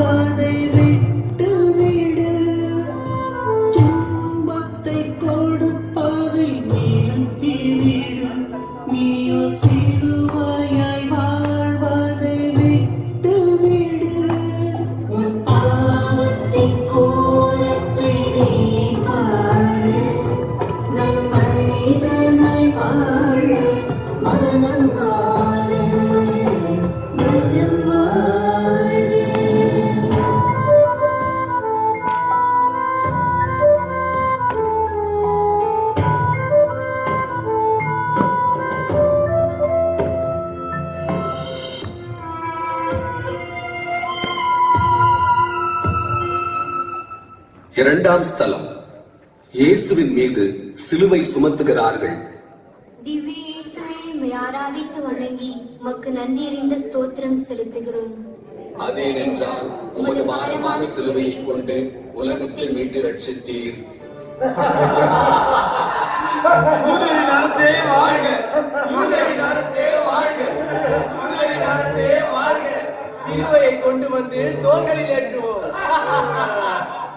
Father இரண்டாம் ஸ்தலம். இயேசுவின் மீது சிலுவை சுமத்துகிறார்கள். ஆராதித்து வணங்கி உமக்கு நன்றி அறிந்த ஸ்தோத்திரம் செலுத்துகிறோம். அதேனென்றால் உமது பாரமான சிலுவையை கொண்டு உலகத்தை மீட்டு ரட்சித்தீர். சிலுவையை கொண்டு வந்து தோங்கலில் ஏற்றுவோம்.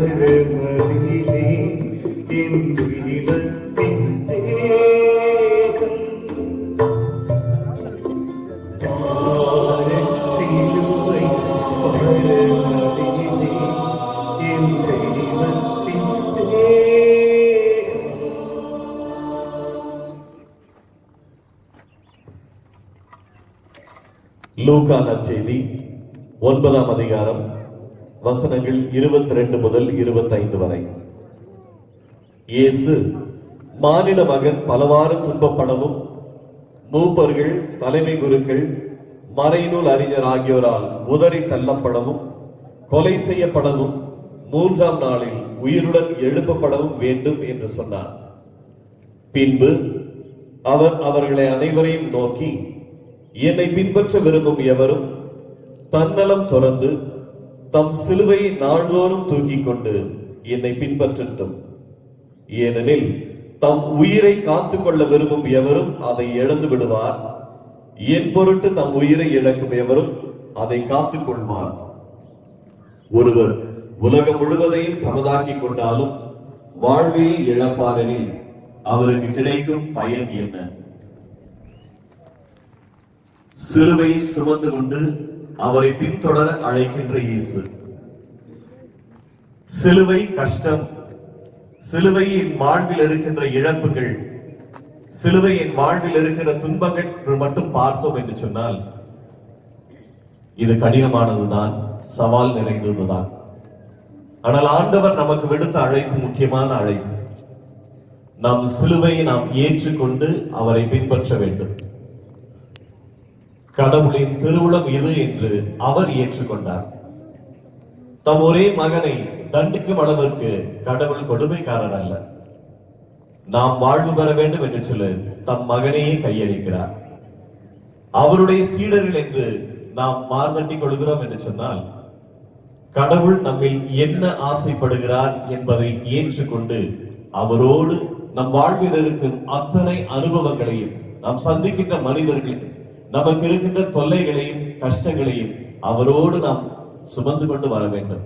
மரமதிலே என் தெய்வத்தின் தேகம் என் தெய்வத்தின் ஒன்பதாம் அதிகாரம் வசனங்கள் இருபத்தி ரெண்டு முதல் இருபத்தைந்து வரை. இயேசு மானிட மகன் பலவாறு துன்பப்படவும் மூப்பர்கள் தலைமை குருக்கள் மறைநூல் அறிஞர் ஆகியோரால் உதறி தள்ளப்படவும் கொலை செய்யப்படவும் மூன்றாம் நாளில் உயிருடன் எழுப்பப்படவும் வேண்டும் என்று சொன்னார். பின்பு அவர் அவர்களை அனைவரையும் நோக்கி என்னை பின்பற்ற விரும்பும் எவரும் தன்னலம் தொடர்ந்து தம் சிலுவையை நாள்தோறும் தூக்கிக் கொண்டு என்னை பின்பற்றட்டும். ஏனெனில் தம் உயிரை காத்துக்கொள்ள விரும்பும் எவரும் அதை இழந்து விடுவார். என் பொருட்டு தம் உயிரை இழக்கும் எவரும் அதை காத்துக் கொள்வார் ஒருவர் உலகம் முழுவதையும் தமதாக்கிக் கொண்டாலும் வாழ்வையை இழப்பாரெனில் அவருக்கு கிடைக்கும் பயன் என்ன? சிலுவை சுமந்து கொண்டு அவரை பின்தொடர அழைக்கின்ற இயேசு. சிலுவை கஷ்டம் சிலுவை என் வாழ்வில் இருக்கின்ற இழப்புகள் சிலுவை என் வாழ்வில் இருக்கிற துன்பங்கள் மட்டும் பார்த்தோம் என்று சொன்னால் இது கடினமானதுதான் சவால் நிறைந்ததுதான். ஆனால் ஆண்டவர் நமக்கு விடுத்த அழைப்பு முக்கியமான அழைப்பு. நம் சிலுவையை நாம் ஏற்றுக்கொண்டு அவரை பின்பற்ற வேண்டும். கடவுளின் திருவுளம் இது என்று அவர் ஏற்றுக்கொண்டார். தம் ஒரே மகனை தண்டிக்கும் அளவிற்கு கடவுள் கொடுமைக்காரர் அல்ல நாம் வாழ்வு பெற வேண்டும் என்று சொல்லி தம் மகனையே கையளிக்கிறார். அவருடைய சீடர்கள் என்று நாம் மார்தட்டிக் கொள்கிறோம் என்று சொன்னால் கடவுள் நம்மில் என்ன ஆசைப்படுகிறார் என்பதை ஏற்றுக்கொண்டு அவரோடு நம் வாழ்வில் இருக்கும் அத்தனை அனுபவங்களையும் நாம் சந்திக்கின்ற மனிதர்களின் நமக்கு இருக்கின்ற தொல்லைகளையும் கஷ்டங்களையும் அவரோடு நாம் சுமந்து கொண்டு வர வேண்டும்.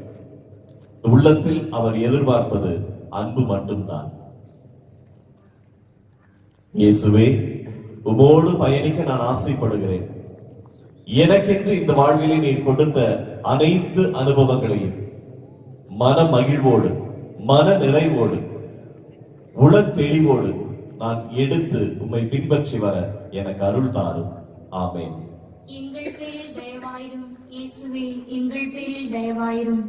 உள்ளத்தில் அவர் எதிர்பார்ப்பது அன்பு மட்டும்தான். இயேசுவே உமோடு பயணிக்க நான் ஆசைப்படுகிறேன். எனக்கென்று இந்த வாழ்விலே நீர் கொடுத்த அனைத்து அனுபவங்களையும் மன மகிழ்வோடு மன நிறைவோடு உள தெளிவோடு நான் எடுத்து உம்மை பின்பற்றி வர எனக்கு அருள் தாரும். ஆமென். எங்கள் பேரில் தயவாயிரும் இயேசுவே எங்கள் பேரில் தயவாயிரும்.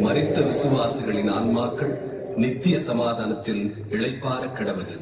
மரித்த விசுவாசிகளின் ஆன்மாக்கள் நித்திய சமாதானத்தில் இளைப்பார கிடவது.